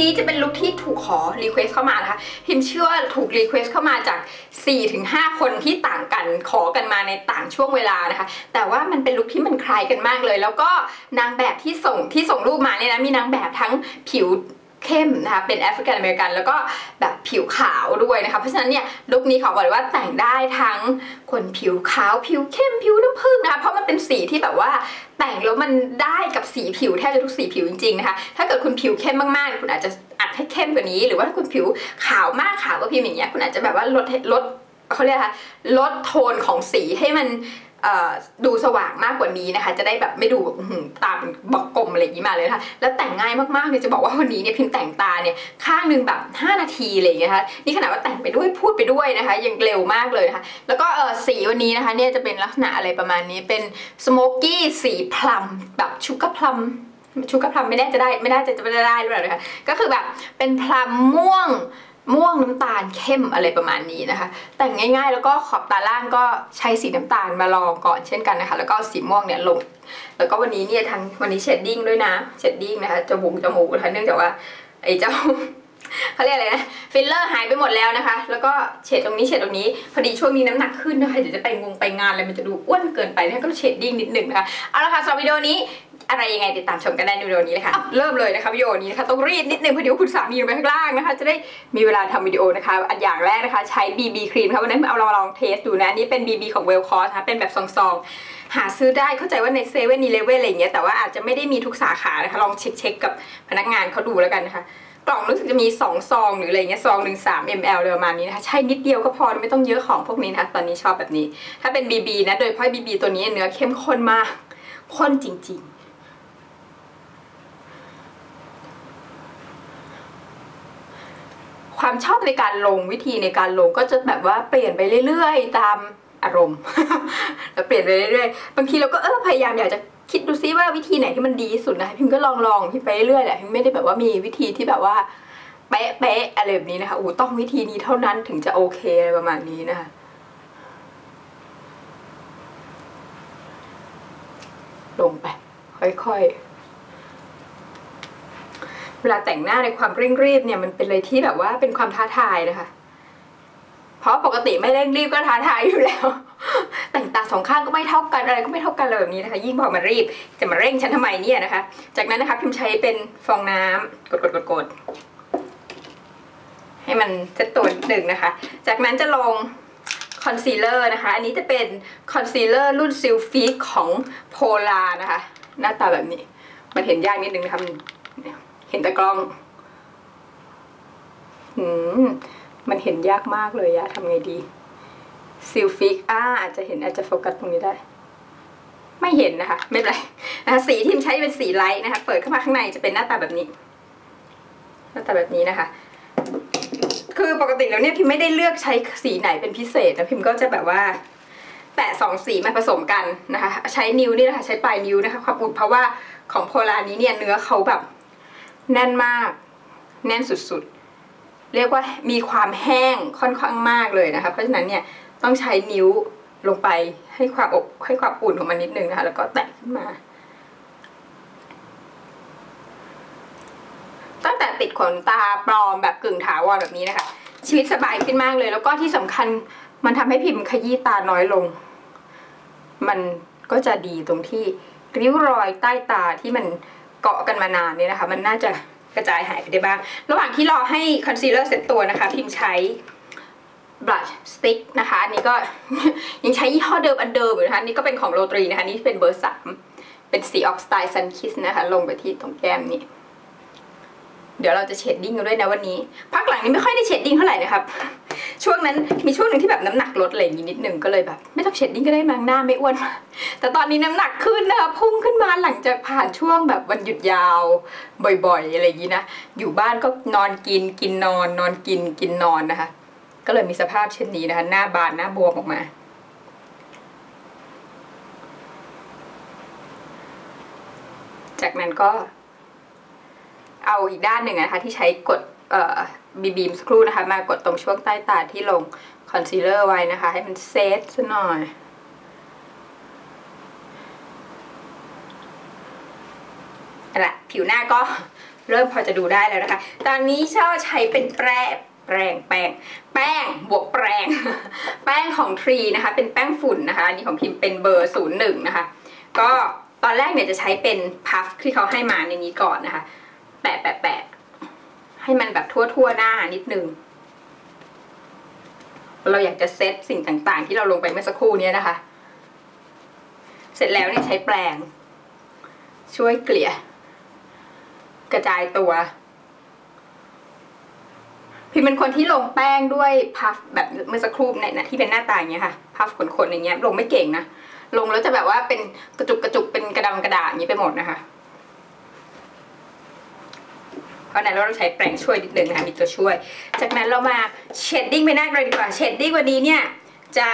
นี้นะคนี้จะเป็นลุคที่ถูกขอรีเควสเข้ามานะคะพิมเชื่อว่าถูกรีเควสเข้ามาจาก 4-5 คนที่ต่างกันขอกันมาในต่างช่วงเวลานะคะ แต่ว่ามันเป็นลุคที่มันคล้ายกันมากเลย แล้วก็นางแบบที่ส่งที่ส่งรูปมาเนี่ยนะมีนางแบบทั้งผิว เข้มนะคะเป็นแอฟริกันอเมริกันแล้วก็แบบผิวขาวด้วยนะคะ เพราะฉะนั้นเนี่ยลุคนี้ขอบอกเลยว่าแต่งได้ทั้งคนผิวขาวผิวเข้มผิวน้ำผึ้งนะคะเพราะมันเป็นสีที่แบบว่าแต่งแล้วมันได้กับสีผิวแทบจะทุกสีผิวจริงๆนะคะถ้าเกิดคุณผิวเข้มมากๆ คุณอาจจะอัดให้เข้มกว่านี้ หรือว่าถ้าคุณผิวขาวมากขาวก็พิมพ์อย่างเงี้ยคุณอาจจะแบบว่าลดลดเขาเรียกค่ะลดโทนของสีให้มัน ดูสว่างมากกว่านี้นะคะ จะได้แบบไม่ดูตาเป็นบอกกลมอะไรอย่างนี้มาเลยค่ะ แล้วแต่งง่ายมากๆเลยจะบอกว่าวันนี้เนี่ยพิมพ์แต่งตาเนี่ยข้างหนึ่งแบบ 5 นาทีอะไรอย่างเงี้ยคะนี่ขนาดว่าแต่งไปด้วยพูดไปด้วยนะคะ ยังเร็วมากเลยนะคะแล้วก็สีวันนี้นะคะเนี่ยจะเป็นลักษณะอะไรประมาณนี้เป็นสโมกกี้สีพลัมแบบชูการ์พลัมชูการ์พลัมไม่แน่จะได้ไม่ได้จะจะไม่ได้หรือเปล่านะคะก็คือแบบเป็นพลัมม่วง ม่วงน้ำตาลเข้มอะไรประมาณนี้นะคะ แต่งง่ายๆ แล้วก็ขอบตาล่างก็ใช้สีน้ำตาลมาลองก่อนเช่นกันนะคะ แล้วก็สีม่วงเนี่ยลง แล้วก็วันนี้เนี่ยทางวันนี้เชดดิ้งด้วยนะเชดดิ้งนะคะจมูกจมูกนะคะเนื่องจากว่าไอ้เจ้าเขาเรียกอะไรนะฟิลเลอร์หายไปหมดแล้วนะคะ แล้วก็เฉดตรงนี้เฉดตรงนี้พอดีช่วงนี้น้ำหนักขึ้นนะคะเดี๋ยวจะไปงงไปงานอะไรมันจะดูอ้วนเกินไปนะคะก็เชดดิ้งนิดหนึ่งนะคะเอาละค่ะสำหรับวิดีโอนี้ อะไรยังไงติดตามชมกันได้ในวิดีโอนี้เลยค่ะ เริ่มเลยนะคะวิดีโอนี้นะคะต้องรีดนิดนึงเพราะเดี๋ยวคุณสามีลงไปข้างล่างนะคะ จะได้มีเวลาทำวิดีโอนะคะ อันอย่างแรกนะคะ ใช้ BB ครีมค่ะวันนั้เอาลองลองเทสดูนะนี่เป็น BB ของเวลคอสนะคะเป็นแบบซองๆ หาซื้อได้เข้าใจว่าในเซเว่นอีเลเว่นอะไรเงี้ยแต่ว่าอาจจะไม่ได้มีทุกสาขานะคะ ลองเช็คเช็คกับพนักงานเขาดูแล้วกันนะคะกล่องรู้สึกจะมี 2 ซองหรืออะไรเงี้ยซองหนึ่งสาม ml เลยประมาณนี้นะคะ ใช่นิดเดียวก็พอไม่ต้องเยอะของพวกนี้นะคะตอนนี้ชอบแบบนี้ ถ้าเป็น BB นะโดยเฉพาะ BB ตัวนี้เนื้อเข้มข้นมากข้นจริง ๆ ความชอบในการลงวิธีในการลงก็จะแบบว่าเปลี่ยนไปเรื่อยๆ ตามอารมณ์แล้วเปลี่ยนไปเรื่อยๆ บางทีเราก็เออพยายามอยากจะคิดดูซิว่าวิธีไหนที่มันดีที่สุดนะพิมก็ลองลองพิมไปเรื่อยแหละพิมไม่ได้แบบว่ามีวิธีที่แบบว่าเป๊ะเป๊ะอะไรแบบนี้นะคะโอ้ต้องวิธีนี้เท่านั้นถึงจะโอเคอะไรประมาณนี้นะคะลงไป ค่อยๆ เวลาแต่งหน้าในความเร่งรีบเนี่ยมันเป็นอะไรที่แบบว่าเป็นความท้าทายนะคะ เพราะปกติไม่เร่งรีบก็ท้าทายอยู่แล้ว แต่งตาสองข้างก็ไม่เท่ากันอะไรก็ไม่เท่ากันเลยแบบนี้นะคะ ยิ่งพอมารีบจะมาเร่งฉันทำไมเนี่ยนะคะ จากนั้นนะคะพิมใช้เป็นฟองน้ำกดกดกดกดให้มันเซตตัวหนึ่งนะคะ จากนั้นจะลงคอนซีลเลอร์นะคะ อันนี้จะเป็นคอนซีลเลอร์รุ่นซิลฟิกของโพลานะคะ หน้าตาแบบนี้ มันเห็นยากนิดนึงนะคะ ห็นแต่กล้องหืมมันเห็นยากมากเลยอะทำไงดีซิลฟิกอ่าอาจจะเห็นอาจจะโฟกัสตรงนี้ได้ ไม่เห็นนะคะ ไม่เป็นไรนะคะสีที่ใช้เป็นสีไลท์นะคะ เปิดเข้ามาข้างในจะเป็นหน้าตาแบบนี้ หน้าตาแบบนี้นะคะ คือปกติแล้วเนี่ยพิมไม่ได้เลือกใช้สีไหนเป็นพิเศษนะพิมก็จะแบบว่าแตะสองสีมาผสมกันนะคะ ใช้นิ้วนี่นะคะใช้ปลายนิ้วนะคะความอุดเพราะว่าของโพลานี้เนี่ยเนื้อเขาแบบ แน่นมาก แน่นสุดๆ เรียกว่ามีความแห้งค่อนข้างมากเลยนะคะ เพราะฉะนั้นเนี่ยต้องใช้นิ้วลงไปให้ความอบให้ความอุ่นของมันนิดนึงนะคะ แล้วก็แตะขึ้นมา ตั้งแต่ติดขนตาปลอมแบบกึ่งถาวรแบบนี้นะคะ ชีวิตสบายขึ้นมากเลย แล้วก็ที่สำคัญมันทำให้พิมพ์ขยี้ตาน้อยลง มันก็จะดีตรงที่ริ้วรอยใต้ตาที่มัน เกาะกันมานานเนี่ยนะคะ มันน่าจะกระจายหายไปได้บ้าง ระหว่างที่รอให้คอนซีลเลอร์เซ็ตตัวนะคะ พิมใช้บลัชสติ๊กนะคะ อันนี้ก็ยังใช้ยี่ห้อเดิมอันเดิมอยู่นะคะนี่ก็เป็นของโรตรีนะคะ นี่เป็นเบอร์สามเป็นสีออกสไตล์ซันคิสนะคะ ลงไปที่ตรงแก้มนี่ เดี๋ยวเราจะเชดดิ้งกันด้วยนะวันนี้ พักหลังนี้ไม่ค่อยได้เชดดิ้งเท่าไหร่นะครับ ช่วงนั้นมีช่วงหนึ่งที่แบบน้ำหนักลดอะไรอย่างนี้นิดนึงก็เลยแบบ ไม่ต้องเชดดิ้งก็ได้มั้งหน้าไม่อ้วนแต่ตอนนี้น้ำหนักขึ้นนะคะพุ่งขึ้นมาหลังจากผ่านช่วงแบบวันหยุดยาวบ่อยๆ อะไรอย่างนี้นะ อยู่บ้านก็นอนกินกินนอน นอนกินกินนอนนะคะ ก็เลยมีสภาพเช่นนี้นะคะ หน้าบานหน้าบวมออกมาจากนั้นก็ เอาอีกด้านหนึ่งนะคะที่ใช้กดบีบีมสครูนะคะ มากดตรงช่วงใต้ตาที่ลงคอนซีลเลอร์ไว้นะคะ ให้มันเซตซะหน่อยนั่นแหละผิวหน้าก็เริ่มพอจะดูได้แล้วนะคะ ตอนนี้ชอบใช้เป็นแปรงแปรงแป้งแป้งบวกแปรงแป้งของทรีนะคะ เป็นแป้งฝุ่นนะคะอันนี้ของพิมพ์เป็นเบอร์ศูนย์หนึ่งนะคะ ก็ตอนแรกเนี่ยจะใช้เป็นพัฟที่เขาให้มาในนี้ก่อนนะคะ แปะแปะแปะให้มันแบบทั่วทั่วหน้านิดนึง เราอยากจะเซตสิ่งต่างๆ ที่เราลงไปเมื่อสักครู่นี้นะคะ เสร็จแล้วเนี่ยใช้แปรงช่วยเกลี่ย กระจายตัว พิมเป็นคนที่ลงแป้งด้วยพัฟแบบเมื่อสักครู่เนี่ยนะที่เป็นหน้าตาอย่างเงี้ยค่ะ พัฟขนๆอย่างเงี้ย ลงไม่เก่งนะ ลงแล้วจะแบบว่าเป็นกระจุกกระจุกเป็นกระดำกระดาษอย่างนี้ไปหมดนะคะ เพราะนั้นเราต้องใช้แปรงช่วยนิดนึงนะคะมีตัวช่วย จากนั้นเรามาเชดดิ้งไปหน้ากันเลยดีกว่าเชดดิ้งวันนี้เนี่ยจะ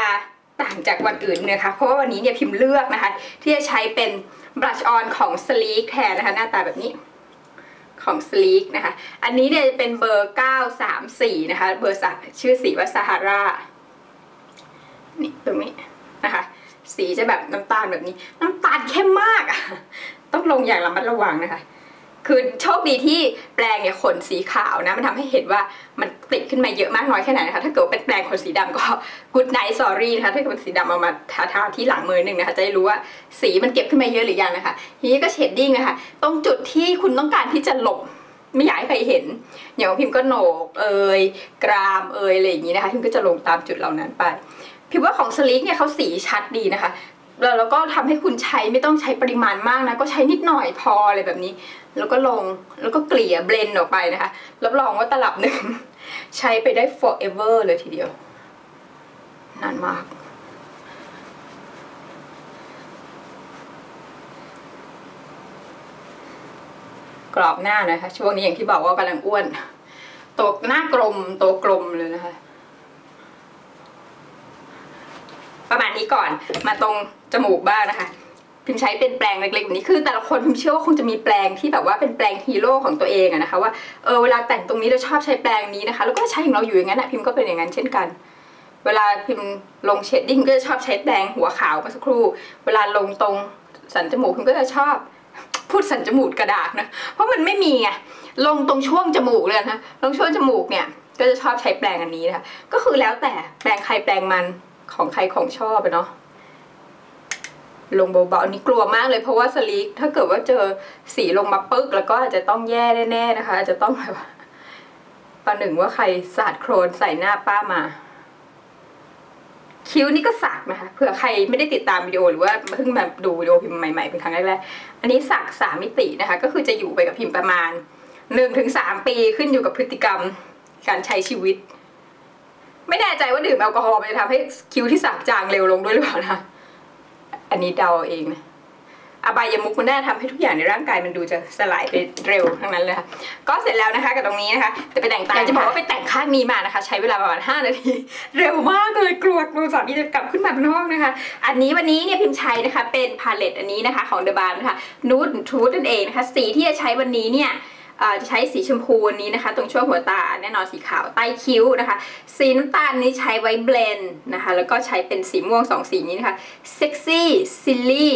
ต่างจากวันอื่นนะคะเพราะว่าวันนี้เนี่ยพิมพ์เลือกนะคะ ที่จะใช้เป็นบลัชออนของ Sleek แทนนะคะหน้าตาแบบนี้ของ Sleek นะคะ อันนี้เนี่ยจะเป็นเบอร์ 934 นะคะ เบอร์สชื่อสีว่า Sahara นี่ตรงนี้นะคะ สีจะแบบน้ำตาลแบบนี้ น้ำตาลเข้มมาก ต้องลงอย่างระมัดระวังนะคะ คือโชคดีที่แปลงเนี่ยขนสีขาวนะ มันทำให้เห็นว่ามันติดขึ้นมาเยอะมากน้อยแค่ไหนนะคะถ้าเกิดเป็นแปลงขนสีดำก็ good night sorry นะคะถ้าเกิดเป็นสีดำเอามาทาทาที่หลังมือหนึ่งนะคะจะได้รู้ว่าสีมันเก็บขึ้นมาเยอะหรือยังนะคะทีนี้ก็เชดดิ้งนะคะตรงจุดที่คุณต้องการที่จะหลบไม่อยากให้ใครเห็น อย่างของพิมพ์ก็โหนกเอยกรามเอยอะไรอย่างนี้นะคะพิมพ์ก็จะลงตามจุดเหล่านั้นไปพิมพ์ว่าของสลิกเนี่ยเขาสีชัดดีนะคะ แล้วแล้วก็ทำให้คุณใช้ไม่ต้องใช้ปริมาณมากนะ ก็ใช้นิดหน่อยพออะไรแบบนี้ แล้วก็ลงแล้วก็เกลี่ยเบลนออกไปนะคะรับรองว่าตลับหนึ่งใช้ไปได้ forever เลยทีเดียวนานมากกรอบหน้านะคะ ช่วงนี้อย่างที่บอกว่ากำลังอ้วนตัวหน้ากลมตัวกลมเลยนะคะ ประมาณนี้ก่อนมาตรง จมูกบ้างนะคะ พิมใช้เป็นแปลงเล็กๆแบบนี้คือแต่ละคนพิมเชื่อว่าคงจะมีแปลงที่แบบว่าเป็นแปลงฮีโร่ของตัวเองอะนะคะว่าเออเวลาแต่งตรงนี้เราชอบใช้แปลงนี้นะคะ แล้วก็ใช้ของเราอยู่อย่างนั้นอะพิมก็เป็นอย่างนั้นเช่นกัน เวลาพิมลงเชดดิ้งก็จะชอบใช้แปลงหัวขาวเมื่อสักครู่ เวลาลงตรงสันจมูกพิมก็จะชอบพูดสันจมูกกระดาษนะ เพราะมันไม่มีไงลงตรงช่วงจมูกเลยนะลงช่วงจมูกเนี่ย ก็จะชอบใช้แปลงอันนี้นะคะ ก็คือแล้วแต่แปลงใครแปลงมันของใครของชอบอะเนาะ ลงเบาๆอันนี้กลัวมากเลยเพราะว่าสลีกถ้าเกิดว่าเจอสีลงมาปึ๊ก แล้วก็อาจจะต้องแย่แน่ๆนะคะ อาจจะต้องแบบว่าประหนึ่งว่าใครสาดโครนใส่หน้าป้ามา คิ้วนี่ก็สักนะคะเผื่อใครไม่ได้ติดตามวิดีโอหรือว่าเพิ่งมาดูวิดีโอพิมพ์ใหม่ๆเป็นครั้งแรกๆอันนี้สักสามมิตินะคะ ก็คือจะอยู่ไปกับพิมพ์ประมาณหนึ่งถึงสามปีขึ้นอยู่กับพฤติกรรมการใช้ชีวิต ไม่แน่ใจว่าดื่มแอลกอฮอล์มันจะทำให้คิ้วที่สักจางเร็วลงด้วยหรือเปล่านะ อันนี้เดาเอาเองนะอบายมุกมันน่าทำให้ทุกอย่างในร่างกายมันดูจะสลายไปเร็วทั้งนั้นเลยค่ะ ก็เสร็จแล้วนะคะกับตรงนี้นะคะ แต่ไปแต่งตาอยากจะบอกว่าไปแต่งข้างนี้มานะคะ ใช้เวลาประมาณ 5 นาที เร็วมากเลยกลัวกลัวสามีจะกลับขึ้นมาบนห้องนะคะ อันนี้วันนี้เนี่ยพิมพ์ใช้นะคะเป็นพาเลตอันนี้นะคะของเดอะบาร์นะคะนูดทูดนั่นเองนะคะ สีที่จะใช้วันนี้เนี่ยเอ่อ จะใช้สีชมพูอันนี้นะคะ ตรงช่วงหัวตาแน่นอนสีขาวใต้คิ้วนะคะ สีน้ำตาลนี้ใช้ไว้เบลนด์นะคะ แล้วก็ใช้เป็นสีม่วงสองสีนี้นะคะ sexy silly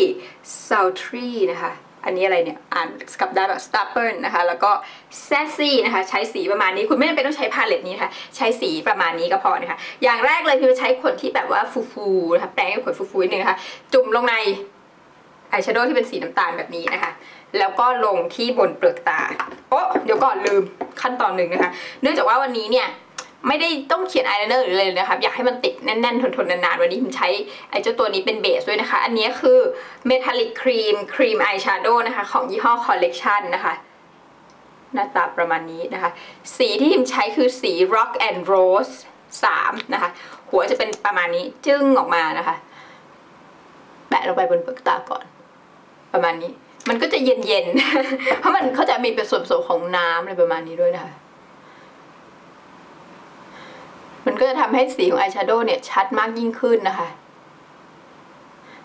sultry นะคะอันนี้อะไรเนี่ย อ่านกลับได้แบบ stubborn นะคะ แล้วก็ sassy นะคะ ใช้สีประมาณนี้ คุณไม่จำเป็นต้องใช้พาเลตนี้นะคะ ใช้สีประมาณนี้ก็พอนะคะ อย่างแรกเลยคือใช้ขนที่แบบว่าฟูๆนะคะ แปรงให้ขนฟูๆนิดนึงนะคะ จุ่มลงใน อายแชโดว์ที่เป็นสีน้ำตาลแบบนี้นะคะ แล้วก็ลงที่บนเปลือกตา โอ้เดี๋ยวก่อนลืมขั้นตอนหนึ่งนะคะ เนื่องจากว่าวันนี้เนี่ยไม่ได้ต้องเขียนอายไลเนอร์หรืออะไรเลยนะครับ อยากให้มันติดแน่นๆ ทนๆ นานๆ วันนี้ผมใช้ไอ้เจ้าตัวนี้เป็นเบสด้วยนะคะ อันนี้คือเมทัลลิกครีมครีมอายแชโดว์นะคะ ของยี่ห้อคอลเล t ชันนะคะหน้าตาประมาณนี้นะคะ สีที่พิมใช้คือสี Rock and Rose 3 นะคะ หัวจะเป็นประมาณนี้จึ้งออกมานะคะ แปะลงไปบนเปลือกตาก่อน ประมาณนี้ มันก็จะเย็นๆ เพราะมันเขาจะมีเป็นส่วนผสมของน้ำอะไรประมาณนี้ด้วยนะคะ มันก็จะทำให้สีของอายแชโดว์เนี่ยชัดมากยิ่งขึ้นนะคะ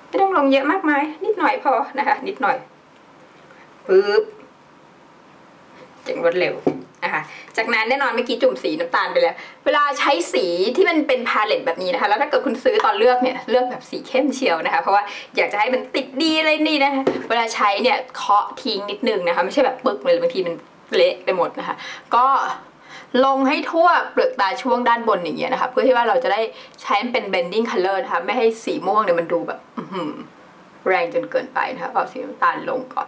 ไม่ต้องลงเยอะมากมายนิดหน่อยพอนะคะ นิดหน่อยปึ๊บเจ๋งรวดเร็ว นะคะ จากนั้นแน่นอนเมื่อกี้จุ่มสีน้ำตาลไปแล้ว เวลาใช้สีที่มันเป็นพาเลตแบบนี้นะคะ แล้วถ้าเกิดคุณซื้อตอนเลือกเนี่ยเลือกแบบสีเข้มเชียวนะคะ เพราะว่าอยากจะให้มันติดดีอะไรนี่นะคะเวลาใช้เนี่ยเคาะทิ้งนิดนึงนะคะไม่ใช่แบบปึกเลยบางทีมันเละไปหมดนะคะ ก็ลงให้ทั่วเปลือกตาช่วงด้านบนอย่างเงี้ยนะคะ เพื่อที่ว่าเราจะได้ใช้เป็น blending color นะคะไม่ให้สีม่วงเนี่ยมันดูแบบแรงจนเกินไปนะคะเอาสีน้ำตาลลงก่อน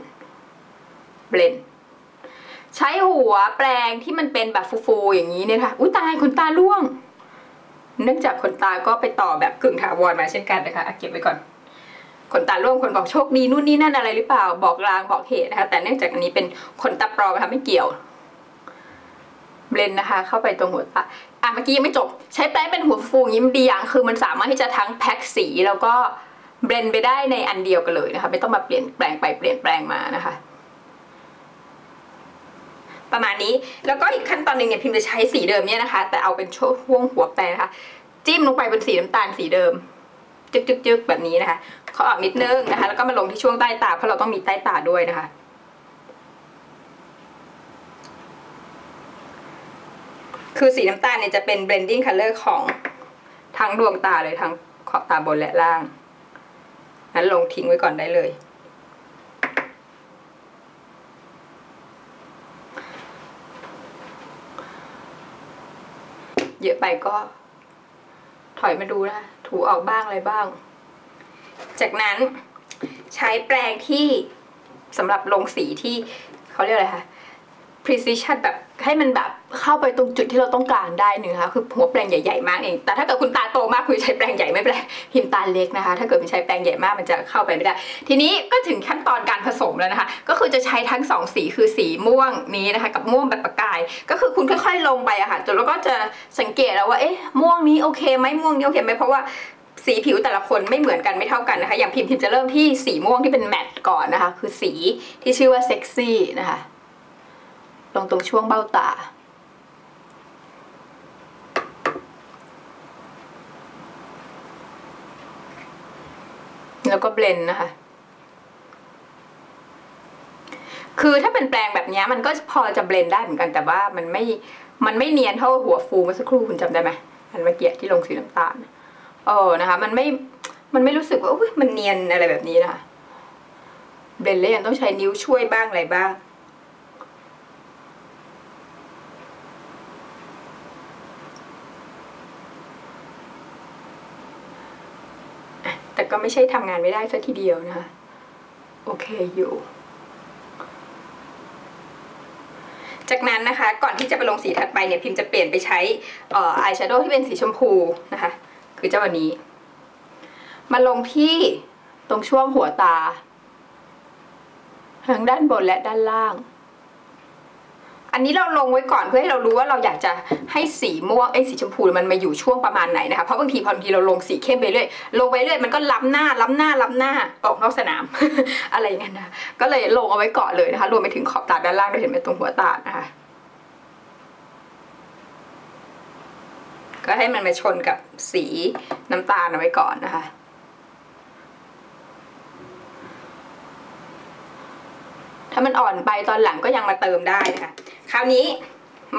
เบลนด์ ใช้หัวแปรงที่มันเป็นแบบฟูๆอย่างนี้เนี่ยค่ะ อุ้ยตายขนตาร่วง เนื่องจากขนตาก็ไปต่อแบบกึ่งถาวรมาเช่นกันนะคะะเก็บไว้ก่อนขนตาร่วงคนบอกโชคดีนู่นนี่นั่นอะไรหรือเปล่าบอกลางบอกเหตุนะคะ แต่เนื่องจากอันนี้เป็นขนตาปลอมนะคะไม่เกี่ยวเบลนนะคะ เข้าไปตรงหัวตาอะเมื่อกี้ยังไม่จบ ใช้แป้งเป็นหัวฟูอย่างนี้มันดีอย่างคือมันสามารถที่จะทั้งแพ็คสีแล้วก็เบลนไปได้ในอันเดียวกันเลยนะคะ ไม่ต้องมาเปลี่ยนแปลงไปเปลี่ยนแปลงมานะคะ ประมาณนี้ แล้วก็อีกขั้นตอนหนึ่งเนี่ยพิมจะใช้สีเดิมเนี่ยนะคะ แต่เอาเป็นช่วงหัวแปรนะคะ จิ้มลงไปบนสีน้ำตาลสีเดิม จึกจึกจึกแบบนี้นะคะเขาออกนิดนึงนะคะ แล้วก็มาลงที่ช่วงใต้ตาเพราะเราต้องมีใต้ตาด้วยนะคะคือสีน้ำตาลเนี่ยจะเป็น blending color ของทั้งดวงตาเลยทั้งขอบตาบนและล่าง นั้นลงทิ้งไว้ก่อนได้เลย เยอะไปก็ ถอยมาดูนะถูออกบ้างอะไรบ้าง จากนั้นใช้แปรงที่สำหรับลงสีที่เขาเรียกอะไรคะ precision แบบ ให้มันแบบเข้าไปตรงจุดที่เราต้องการได้หนึ่งค่ะคือหัวแปรงใหญ่ๆมากเอง แต่ถ้าเกิดคุณตาโตมากคุณใช้แปรงใหญ่ไม่เป็นไรพิมพ์ตาเล็กนะคะ ถ้าเกิดมันใช้แปรงใหญ่มากมันจะเข้าไปไม่ได้ ทีนี้ก็ถึงขั้นตอนการผสมแล้วนะคะ ก็คือจะใช้ทั้งสองสีคือสีม่วงนี้นะคะ กับม่วงแบบประกาย ก็คือคุณค่อยๆลงไปอะค่ะจนแล้วก็จะสังเกตแล้วว่าเอ๊ะม่วงนี้โอเคไหมม่วงนี้โอเคไหมเพราะว่าสีผิวแต่ละคนไม่เหมือนกันไม่เท่ากันนะคะ อย่างพิมพ์พิมจะเริ่มที่สีม่วงที่เป็นแมตต์ก่อนนะคะ คือสีที่ชื่อว่าเซ็กซี่นะคะ ลงตรงช่วงเบ้าตา แล้วก็เบลนนะคะ คือถ้าเป็นแปลงแบบนี้มันก็พอจะเบลนได้เหมือนกันแต่ว่ามันไม่ มันไม่เนียนเท่าหัวฟูเมื่อสักครู่คุณจำได้ไหมอันเมื่อกี้ที่ลงสีน้ำตาลเออนะคะ มันไม่ มันไม่รู้สึกว่าอุ๊ยมันเนียนอะไรแบบนี้นะคะเบลนแล้วยังต้องใช้นิ้วช่วยบ้างอะไรบ้าง แต่ก็ ไม่ใช่ทำงานไม่ได้ซะทีเดียวนะคะโอเคอยู่ จากนั้นนะคะ ก่อนที่จะไปลงสีถัดไปเนี่ยพิมจะเปลี่ยนไปใช้เอ่ออายแชโดว์ที่เป็นสีชมพูนะคะ คือเจ้าวันนี้ มาลงที่ตรงช่วงหัวตา ทั้งด้านบนและด้านล่าง อันนี้เราลงไว้ก่อนเพื่อให้เรารู้ว่าเราอยากจะให้สีม่วงไอ้สีชมพูมันมาอยู่ช่วงประมาณไหนนะคะ เพราะบางทีพอบางทีเราลงสีเข้มไปเรื่อย ลงไปเรื่อยมันก็ล้ำหน้าล้ำหน้าล้ำหน้าออกนอกสนาม อะไรอย่างเงี้ยนะ ก็เลยลงเอาไว้ก่อนเลยนะคะ รวมไปถึงขอบตาด้านล่างด้วยเห็นไหมตรงหัวตานะคะ ก็ให้มันมาชนกับสีน้ำตาลเอาไว้ก่อนนะคะ ถ้ามันอ่อนไปตอนหลังก็ยังมาเติมได้นะคะ คราวนี้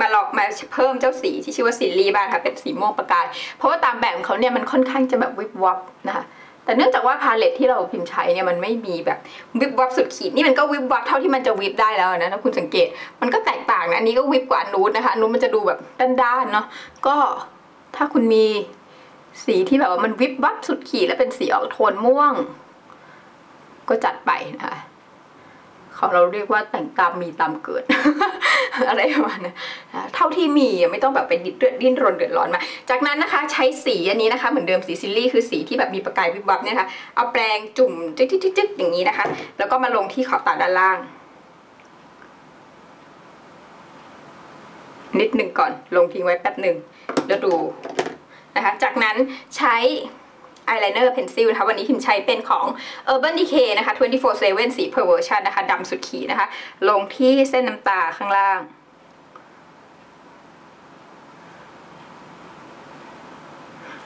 มาลอกมาเพิ่มเจ้าสีที่ชื่อว่าซิลลี่บ้างค่ะเป็นสีม่วงประกาย เพราะว่าตามแบบของเขาเนี่ยมันค่อนข้างจะแบบวิบวับนะคะแต่เนื่องจากว่าพาเลตที่เราพิมพ์ใช้เนี่ยมันไม่มีแบบวิบวับสุดขีดนี่มันก็วิบวับเท่าที่มันจะวิบได้แล้วนะถ้าคุณสังเกตมันก็แตกต่างนะอันนี้ก็วิบกว่าอันนู้นนะคะอันนู้นมันจะดูแบบด้านๆเนาะก็ถ้าคุณมีสีที่แบบว่ามันวิบวับสุดขีด แล้วเป็นสีออกโทนม่วง ก็จัดไปนะคะ เขาเราเรียกว่าแต่งตามมีตามเกิด อะไรประมาณนั้นเท่าที่มีไม่ต้องแบบไปดิ้นดิ้นรนเดือดร้อนมา จากนั้นนะคะใช้สีอันนี้นะคะเหมือนเดิมสีซิลลี่คือสีที่แบบมีประกายวิบวับเนี่ยนะคะเอาแปรงจุ่มจึ๊กจึ๊กจึ๊กอย่างนี้นะคะ แล้วก็มาลงที่ขอบตาด้านล่าง นิดหนึ่งก่อนลงทิ้งไว้แป๊บหนึ่งแล้วดูนะคะ จากนั้นใช้ อายไลเนอร์เพนซิลนะคะวันนี้พิมพ์ใช้เป็นของ Urban Decay นะคะ24/7 สี Perversion นะคะดำสุดขีดนะคะ ลงที่เส้นน้ำตาข้างล่าง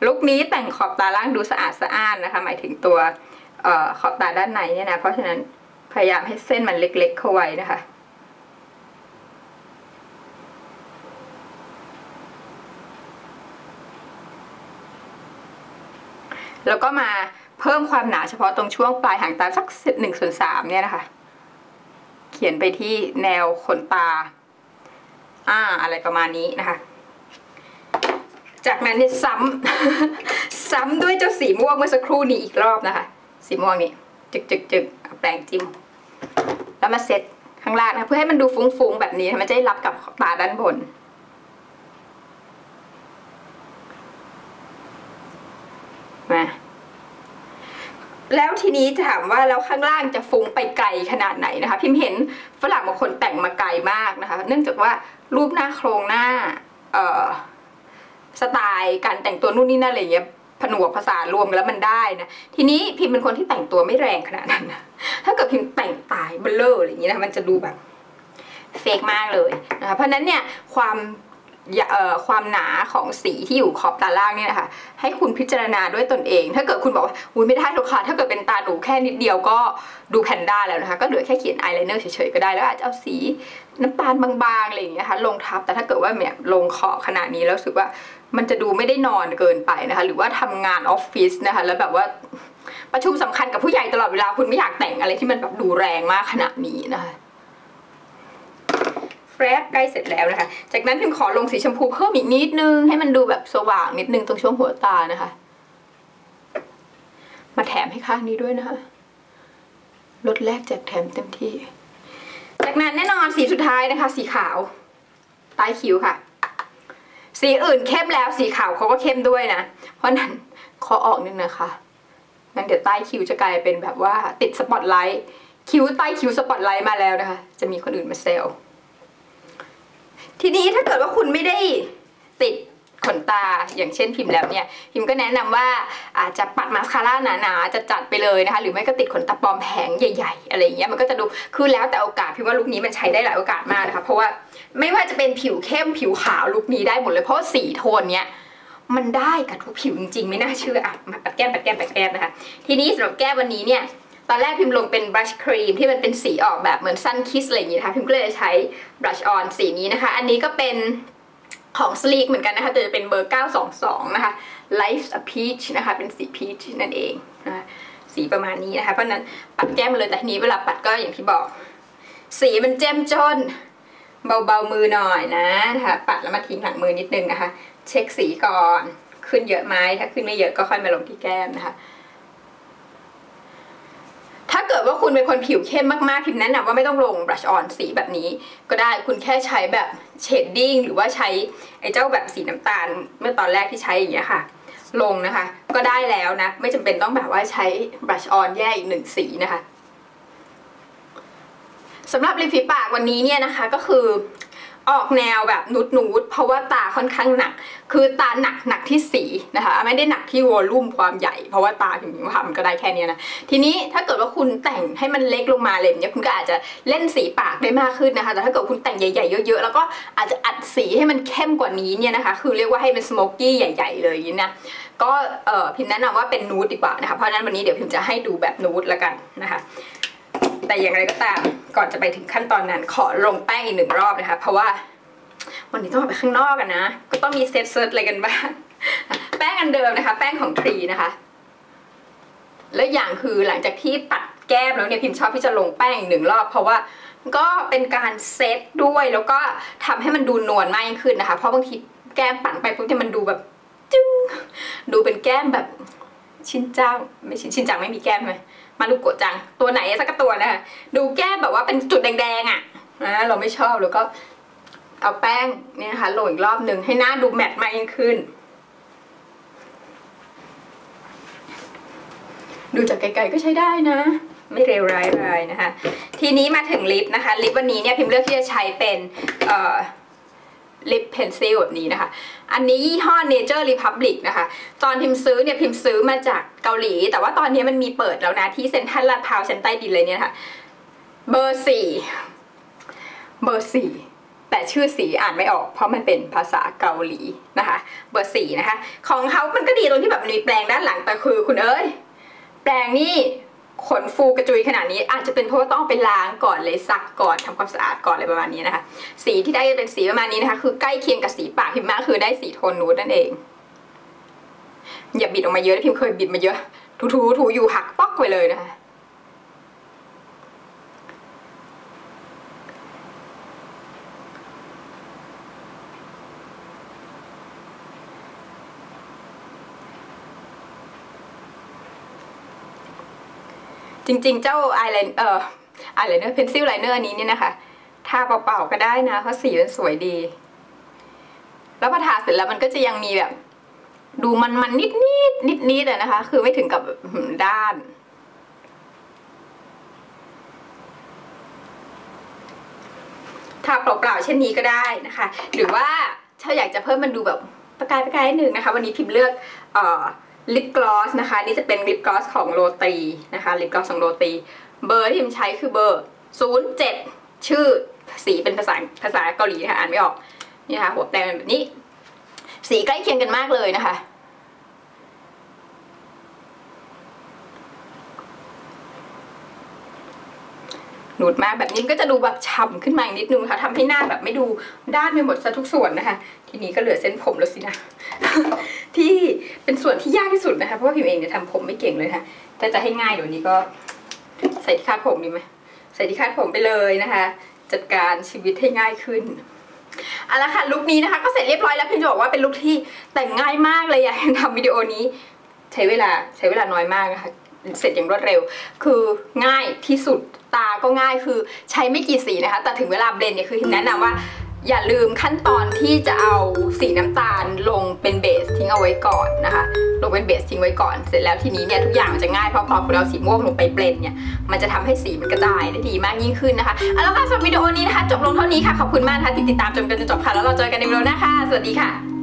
ลุคนี้แต่งขอบตาล่างดูสะอาดสะอ้านนะคะ หมายถึงตัวออขอบตาด้านในเนี่ยนะ เพราะฉะนั้นพยายามให้เส้นมันเล็กๆเข้าไว้นะคะ แล้วก็มาเพิ่มความหนาเฉพาะตรงช่วงปลายหางตาสักหนึ่งส่วนสามเนี่ยนะคะ เขียนไปที่แนวขนตา อ่า อะไรประมาณนี้นะคะ จากนั้นเนี่ยซ้ำ ซ้ำด้วยเจ้าสีม่วงเมื่อสักครู่นี้อีกรอบนะคะ สีม่วงนี่จึกจึกจึกแปรงจิ้ม แล้วมาเซ็ตข้างล่างนะเพื่อให้มันดูฟุ้งๆแบบนี้มันจะได้รับกับตาด้านบน มา แล้วทีนี้ถามว่าแล้วข้างล่างจะฟุ้งไปไกลขนาดไหนนะคะ พิมพ์เห็นฝรั่งบางคนแต่งมาไกลมากนะคะ เนื่องจากว่ารูปหน้าโครงหน้าเอ่อสไตล์การแต่งตัวนู่นนี่นั่นอะไรเงี้ยผนวกภาษารวมกันแล้วมันได้นะทีนี้พิมพ์เป็นคนที่แต่งตัวไม่แรงขนาดนั้นนะถ้าเกิดพิมพ์แต่งตายเบลเลอร์อะไรอย่างเงี้ยนะมันจะดูแบบเฟกมากเลยนะคะเพราะนั้นเนี่ยความ ความหนาของสีที่อยู่ขอบตาล่างเนี่ยนะคะให้คุณพิจารณาด้วยตนเอง ถ้าเกิดคุณบอกว่าอุ้ยไม่ได้หรอกค่ะถ้าเกิดเป็นตาหนูแค่นิดเดียวก็ดูแพนด้าแล้วนะคะ ก็เหลือแค่เขียนอายไลเนอร์เฉยๆก็ได้แล้วอาจจะเอาสีน้ำตาลบางๆอะไรอย่างเงี้ยค่ะลงทับแต่ถ้าเกิดว่าเนี่ยลงขอบขนาดนี้แล้วรู้สึกว่ามันจะดูไม่ได้นอนเกินไปนะคะ หรือว่าทำงานออฟฟิศนะคะ แล้วแบบว่าประชุมสำคัญกับผู้ใหญ่ตลอดเวลาคุณไม่อยากแต่งอะไรที่มันแบบดูแรงมากขนาดนี้นะคะ แฟรใกล้เสร็จแล้วนะคะ จากนั้นพิมขอลงสีชมพูเพิ่มอีกนิดนึง ให้มันดูแบบสว่างนิดนึงตรงช่วงหัวตานะคะ มาแถมให้ข้างนี้ด้วยนะคะลดแรกแจกแถมเต็มที่ จากนั้นแน่นอนสีสุดท้ายนะคะ สีขาวใต้คิ้วค่ะ สีอื่นเข้มแล้วสีขาวเขาก็เข้มด้วยนะ เพราะนั้นขอออกนิดนะคะงั้นเดี๋ยวใต้คิ้วจะกลายเป็นแบบว่าติดสปอตไลท์คิ้วใต้คิ้วสปอตไลท์มาแล้วนะคะ จะมีคนอื่นมาเซล ทีนี้ถ้าเกิดว่าคุณไม่ได้ติดขนตาอย่างเช่นพิมพ์แล้วเนี่ย พิมพ์ก็แนะนำว่าอาจจะปัดมาสคาร่าหนาๆจะจัดไปเลยนะคะ หรือไม่ก็ติดขนตาปลอมแผงใหญ่ ๆ อะไรอย่างเงี้ยมันก็จะดูคือแล้วแต่โอกาสพิมพ์ว่าลุคนี้มันใช้ได้หลายโอกาสมากนะคะ เพราะว่าไม่ว่าจะเป็นผิวเข้มผิวขาวลุคนี้ได้หมดเลยเพราะสีโทนเนี้ยมันได้กับทุกผิวจริงๆไม่น่าเชื่ออะมาปัดแก้มปัดแก้มปัดแก้มนะคะ ทีนี้สำหรับแก้มวันนี้เนี่ย ตอนแรกพิมพ์ลงเป็นบลัชครีมที่มันเป็นสีออกแบบเหมือนซันคิสอะไรอย่างงี้นะคะพิมพ์ก็เลยใช้บลัชออนสีนี้นะคะ อันนี้ก็เป็นของ Sleek เหมือนกันนะคะแต่จะเป็นเบอร์ 922 นะคะ Life a Peach นะคะ เป็นสี peach นั่นเองนะคะสีประมาณนี้นะคะ เพราะนั้นปัดแก้มเลยแต่ทีนี้เวลาปัดก็อย่างที่บอก สีมันเจ้มจน เบาๆมือหน่อยนะนะคะ ปัดแล้วมาทิ้งหลังมือนิดนึงนะคะ เช็คสีก่อน ขึ้นเยอะไหมถ้าขึ้นไม่เยอะก็ค่อยมาลงที่แก้มนะคะ ถ้าเกิดว่าคุณเป็นคนผิวเข้มมากๆพิมแนะนำว่าไม่ต้องลงบลัชออนสีแบบนี้ ก็ได้คุณแค่ใช้แบบเชดดิ้งหรือว่าใช้ไอ้เจ้าแบบสีน้ำตาล เมื่อตอนแรกที่ใช้อย่างเงี้ยค่ะ ลงนะคะ ก็ได้แล้วนะ ไม่จำเป็นต้องแบบว่าใช้บลัชออนแยกอีกหนึ่งสีนะคะสำหรับริมฝีปากวันนี้เนี่ยนะคะก็คือ ออกแนวแบบนุดนูดเพราะว่าตาค่อนข้างหนัก คือตาหนักหนักที่สีนะคะ ไม่ได้หนักที่วอลลุ่มความใหญ่ เพราะว่าตาถึงนิ้วค่ะมันก็ได้แค่นี้นะ ทีนี้ถ้าเกิดว่าคุณแต่งให้มันเล็กลงมาเลยเนี่ยคุณก็อาจจะเล่นสีปากได้มากขึ้นนะคะ แต่ถ้าเกิดคุณแต่งใหญ่ๆเยอะๆ แล้วก็อาจจะอัดสีให้มันเข้มกว่านี้เนี่ยนะคะ คือเรียกว่าให้เป็นสโมกกี้ใหญ่ ๆ เลยนะ ก็เออพิมแนะนำว่าเป็นนูดดีกว่านะคะ เพราะนั้นวันนี้เดี๋ยวพิมพ์จะให้ดูแบบนูดล้วกันนะคะ แต่อย่างไรก็ตามก่อนจะไปถึงขั้นตอนนั้นขอลงแป้งอีกหนึ่งรอบนะคะ เพราะว่าวันนี้ต้องออกไปข้างนอกกันนะ ก็ต้องมีเซตเซิร์ตอะไรกันบ้าง แป้งอันเดิมนะคะ แป้งของทรีนะคะ และอย่างคือหลังจากที่ปัดแก้มแล้วเนี่ยพิมชอบที่จะลงแป้งอีกหนึ่งรอบ เพราะว่าก็เป็นการเซตด้วยแล้วก็ทำให้มันดูนวลมากยิ่งขึ้นนะคะ เพราะบางทีแก้มปัดไปปุ๊บเนี่ยมันดูแบบจึ้งดูเป็นแก้มแบบชินจังไม่ชินชินจังไม่มีแก้มไหม มาลูโกะจังตัวไหนสักตัวนะคะดูแก้แบบว่าเป็นจุดแดงๆอะนะเราไม่ชอบแล้วก็เอาแป้งเนี่ยนะคะโรยอีกรอบหนึ่งให้หน้าดูแมตต์มากยิ่งขึ้น ดูจากไกลๆก็ใช้ได้นะ ไม่เร็วร้ายเลยนะคะ ทีนี้มาถึงลิปนะคะ ลิปวันนี้เนี่ยพิมพ์เลือกที่จะใช้เป็นเอ่อ ลิปเพนซิลแบบนี้นะคะ อันนี้ยี่ห้อ Nature Republic นะคะ ตอนพิมพ์ซื้อเนี่ยพิมพ์ซื้อมาจากเกาหลี แต่ว่าตอนนี้มันมีเปิดแล้วนะที่เซ็นทรัลลาดพร้าวชั้นใต้ดินเลยเนี่ยค่ะ เบอร์สี่เบอร์สี่แต่ชื่อสีอ่านไม่ออก เพราะมันเป็นภาษาเกาหลีนะคะ เบอร์สี่นะคะ ของเขามันก็ดีตรงที่แบบมันมีแปลงด้านหลังแต่คือคุณเอ้ยแปลงนี่ ขนฟูกระจุยขนาดนี้อาจจะเป็นเพราะว่าต้องไปล้างก่อนเลยซักก่อนทำความสะอาดก่อนอะไรประมาณนี้นะคะ สีที่ได้เป็นสีประมาณนี้นะคะ คือใกล้เคียงกับสีปากพิมพ์มากคือได้สีโทนนูดนั่นเอง อย่าบิดออกมาเยอะพิมเคยบิดมาเยอะถูๆถูอยู่หักป๊อกไปเลยนะคะ จริงๆ เจ้าอายไลน์เอ่ออายไลเนอร์เพนซิลไลเนอร์อันนี้เนี่ยนะคะทาเปล่าๆก็ได้นะเพราะสีมันสวยดี แล้วพอทาเสร็จแล้วมันก็จะยังมีแบบ ดูมันมันนิดนิดนิดนิดๆอะนะคะ คือไม่ถึงกับด้านทาเปล่าๆเช่นนี้ก็ได้นะคะ หรือว่าถ้าอยากจะเพิ่มมันดูแบบประกายประกายนิดนึงนะคะ วันนี้พิมพ์เลือกเอ่อ ลิปกลอสนะคะ นี่จะเป็นลิปกลอสของโรตีนะคะลิปกลอสของโรตี เบอร์ที่พิมใช้คือเบอร์ 07 ชื่อสีเป็นภาษาภาษาเกาหลีนะคะอ่านไม่ออกนี่ค่ะหัวแปลงแบบนี้ สีใกล้เคียงกันมากเลยนะคะ หนูดมากแบบนี้ก็จะดูแบบฉ่ำขึ้นมาอีกนิดนึงค่ะทำให้หน้าแบบไม่ดูด้านไปหมดซะทุกส่วนนะคะ ทีนี้ก็เหลือเส้นผมแล้วสินะ ที่เป็นส่วนที่ยากที่สุดนะคะ เพราะว่าพิมเองเนี่ยทำผมไม่เก่งเลยค่ะถ้าจะให้ง่ายเดี๋ยวนี้ก็ใส่ที่คาดผมดีไหมใส่ที่คาดผมไปเลยนะคะ จัดการชีวิตให้ง่ายขึ้นเอาละค่ะลุคนี้นะคะก็เสร็จเรียบร้อยแล้วพิมจะบอกว่าเป็นลุคที่แต่งง่ายมากเลยอยากทำวิดีโอนี้ ใช้เวลาใช้เวลาน้อยมากนะคะ เสร็จอย่างรวดเร็ว คือง่ายที่สุดตาก็ง่ายคือใช้ไม่กี่สีนะคะ แต่ถึงเวลาเบลนเนี่ยคือแนะนำว่าอย่าลืมขั้นตอนที่จะเอาสีน้ำตาลลงเป็นเบสทิ้งเอาไว้ก่อนนะคะ ลงเป็นเบสทิ้งไว้ก่อน เสร็จแล้วทีนี้เนี่ยทุกอย่างมันจะง่ายเพราะพอเราสีม่วงลงไปเบลนเนี่ยมันจะทำให้สีมันกระจายได้ดีมากยิ่งขึ้นนะคะเอาละค่ะสำหรับวิดีโอนี้นะคะจบลงเท่านี้ค่ะขอบคุณมากนะคะที่ติดตามจนจนจบค่ะแล้วเราเจอกันในวิดีโอหน้าค่ะสวัสดีค่ะ